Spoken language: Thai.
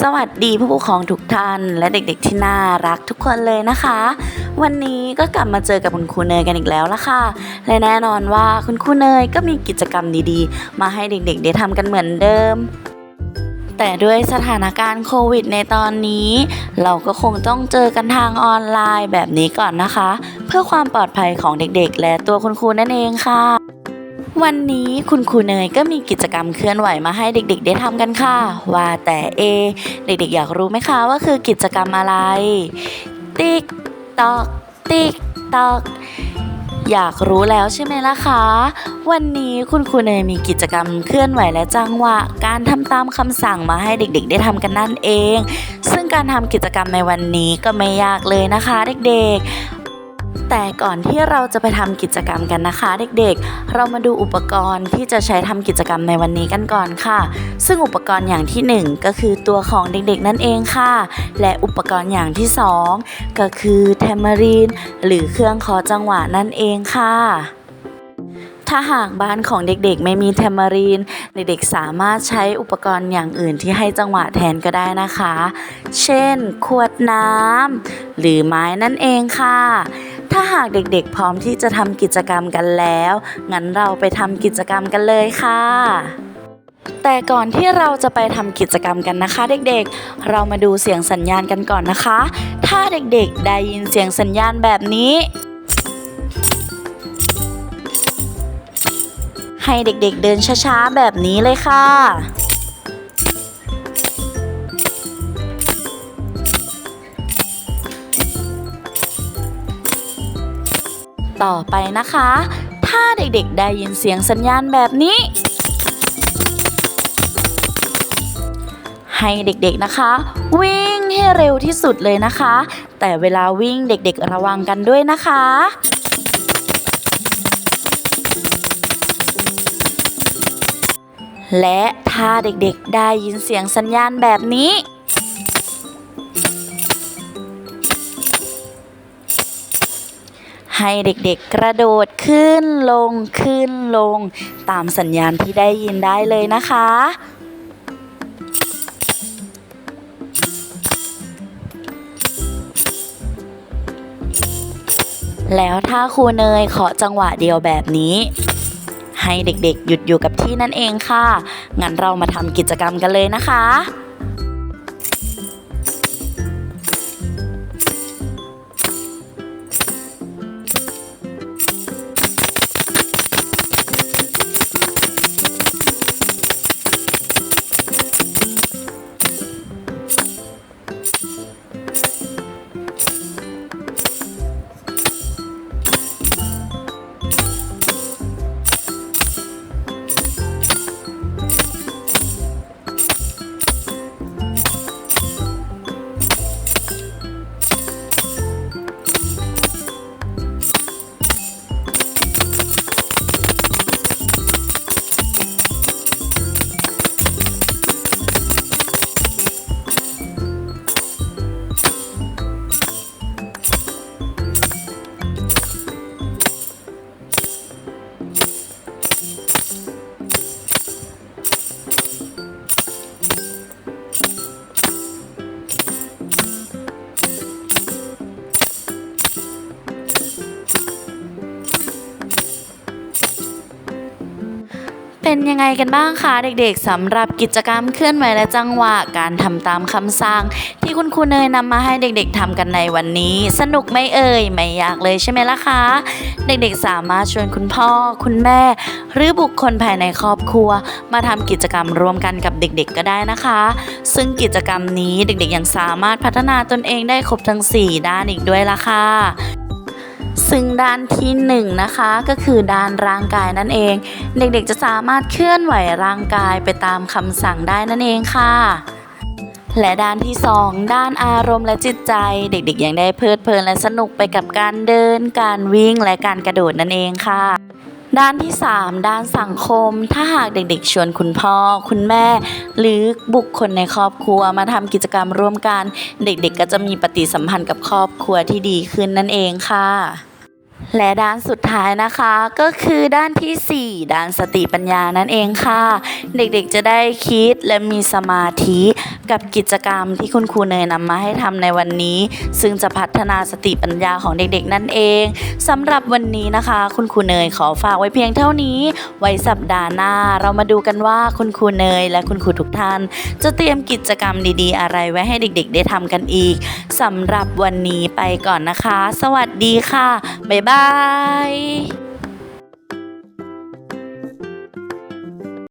สวัสดีผู้ปกครองทุกท่าน และเด็กๆที่น่ารักทุกคนเลยนะคะ วันนี้ก็กลับมาเจอกับคุณครูเนยกันอีกแล้วละค่ะ และแน่นอนว่าคุณครูเนยก็มีกิจกรรมดีๆ มาให้เด็กๆได้ทำกันเหมือนเดิม แต่ด้วยสถานการณ์โควิดในตอนนี้ เราก็คงต้องเจอกันทางออนไลน์แบบนี้ก่อนนะคะ เพื่อความปลอดภัยของเด็กๆ และตัวคุณครูนั่นเองค่ะ วันนี้คุณครูเนยก็มีกิจกรรมเคลื่อนไหวมาให้เด็กๆ ได้ทำกันค่ะ ว่าแต่เอ เด็กๆ อยากรู้ไหมคะว่าคือกิจกรรมอะไร ติ๊กตอก ติ๊กตอกอยากรู้แล้วใช่ไหมล่ะคะ วันนี้คุณครูเนยมีกิจกรรมเคลื่อนไหวและจังหวะ การทำตามคำสั่งมาให้เด็กๆ ได้ทำกันนั่นเอง ซึ่งการทำกิจกรรมในวันนี้ก็ไม่ยากเลยนะคะ เด็กๆ แต่ก่อนที่เราจะไปทำกิจกรรมกันนะคะ เด็กๆ เรามาดูอุปกรณ์ที่จะใช้ทำกิจกรรมในวันนี้กันก่อนค่ะ ซึ่งอุปกรณ์อย่างที่หนึ่งก็คือตัวของเด็กๆ นั่นเองค่ะ และอุปกรณ์อย่างที่สองก็คือแทมเมอรีนหรือเครื่องขอจังหวะนั่นเองค่ะถ้าหากบ้านของเด็กๆ ไม่มีแทมเมอรีน เด็กๆ สามารถใช้อุปกรณ์อย่างอื่นที่ให้จังหวะแทนก็ได้นะคะ เช่น ขวดน้ำหรือไม้นั่นเองค่ะ ถ้าหากเด็กๆ พร้อมที่จะทำกิจกรรมกันแล้ว งั้นเราไปทำกิจกรรมกันเลยค่ะ แต่ก่อนที่เราจะไปทำกิจกรรมกันนะคะ เด็กๆ เรามาดูเสียงสัญญาณกันก่อนนะคะ ถ้าเด็กๆ ได้ยินเสียงสัญญาณแบบนี้ ให้เด็กๆ เดินช้าๆ แบบนี้เลยค่ะ ต่อไปนะคะ ถ้าเด็กๆ ได้ยินเสียงสัญญาณแบบนี้ ให้เด็กๆนะคะ วิ่งให้เร็วที่สุดเลยนะคะ แต่เวลาวิ่งเด็กๆระวังกันด้วยนะคะและถ้าเด็กๆ ได้ยินเสียงสัญญาณแบบนี้ ให้เด็กๆกระโดดขึ้นลงขึ้นลง ตามสัญญาณที่ได้ยินได้เลยนะคะแล้วถ้าครูเนยขอจังหวะเดียวแบบนี้ ให้เด็กๆ หยุดอยู่กับที่นั่นเองค่ะ งั้นเรามาทำกิจกรรมกันเลยนะคะ เป็นยังไงกันบ้างคะเด็กๆสำหรับกิจกรรมเคลื่อนไหวและจังหวะการทำตามคำสั่ง ที่คุณครูเนยนำมาให้เด็กๆทำกันในวันนี้ สนุกไหมเอ่ยไม่ยากเลยใช่ไหมล่ะคะ เด็กๆสามารถชวนคุณพ่อ คุณแม่ หรือบุคคลภายในครอบครัว มาทำกิจกรรมร่วมกันกับเด็กๆ ก็ได้นะคะ ซึ่งกิจกรรมนี้เด็กๆยังสามารถพัฒนาตนเองได้ครบทั้ง 4 ด้านอีกด้วยล่ะค่ะ ซึ่งด้านที่1นงนะคะก็คือด้านร่างกายนั่นเอง เด็กๆจะสามารถเคลื่อนไหวร่างกายไปตามคำสั่งได้นั่นเองค่ะและด้านที่ 2 ด้านอารมณ์และจิตใจ เด็กๆ ยังได้เพลิดเพลินและสนุกไปกับการเดิน การวิ่งและการกระโดดนั่นเองค่ะ ด้านที่ 3 ด้านสังคม ถ้าหากเด็กๆ ชวนคุณพ่อ คุณแม่ หรือบุคคลในครอบครัวมาทำกิจกรรมร่วมกัน เด็กๆ ก็จะมีปฏิสัมพันธ์กับครอบครัวที่ดีขึ้นนั่นเองค่ะ และด้านสุดท้ายนะคะก็คือด้านทีสี่ 4 ด้านสติปัญญานั่นเองค่ะ เด็กๆจะได้คิดและมีสมาธิกับกิจกรรมที่คุณครูเนยนำมาให้ทำในวันนี้ ซึ่งจะพัฒนาสติปัญญาของเด็กๆ นั่นเองสำหรับวันนี้นะคะ คุณครูเนยขอฝากไว้เพียงเท่านี้ ไว้สัปดาห์หน้า เรามาดูกันว่าคุณครูเนยและคุณครูทุกท่าน จะเตรียมกิจกรรมดีๆ อะไรไว้ให้เด็ก ๆ ได้ทำกันอีกสำหรับวันนี้ไปก่อนนะคะ สวัสดีค่ะบ๊ายบายาย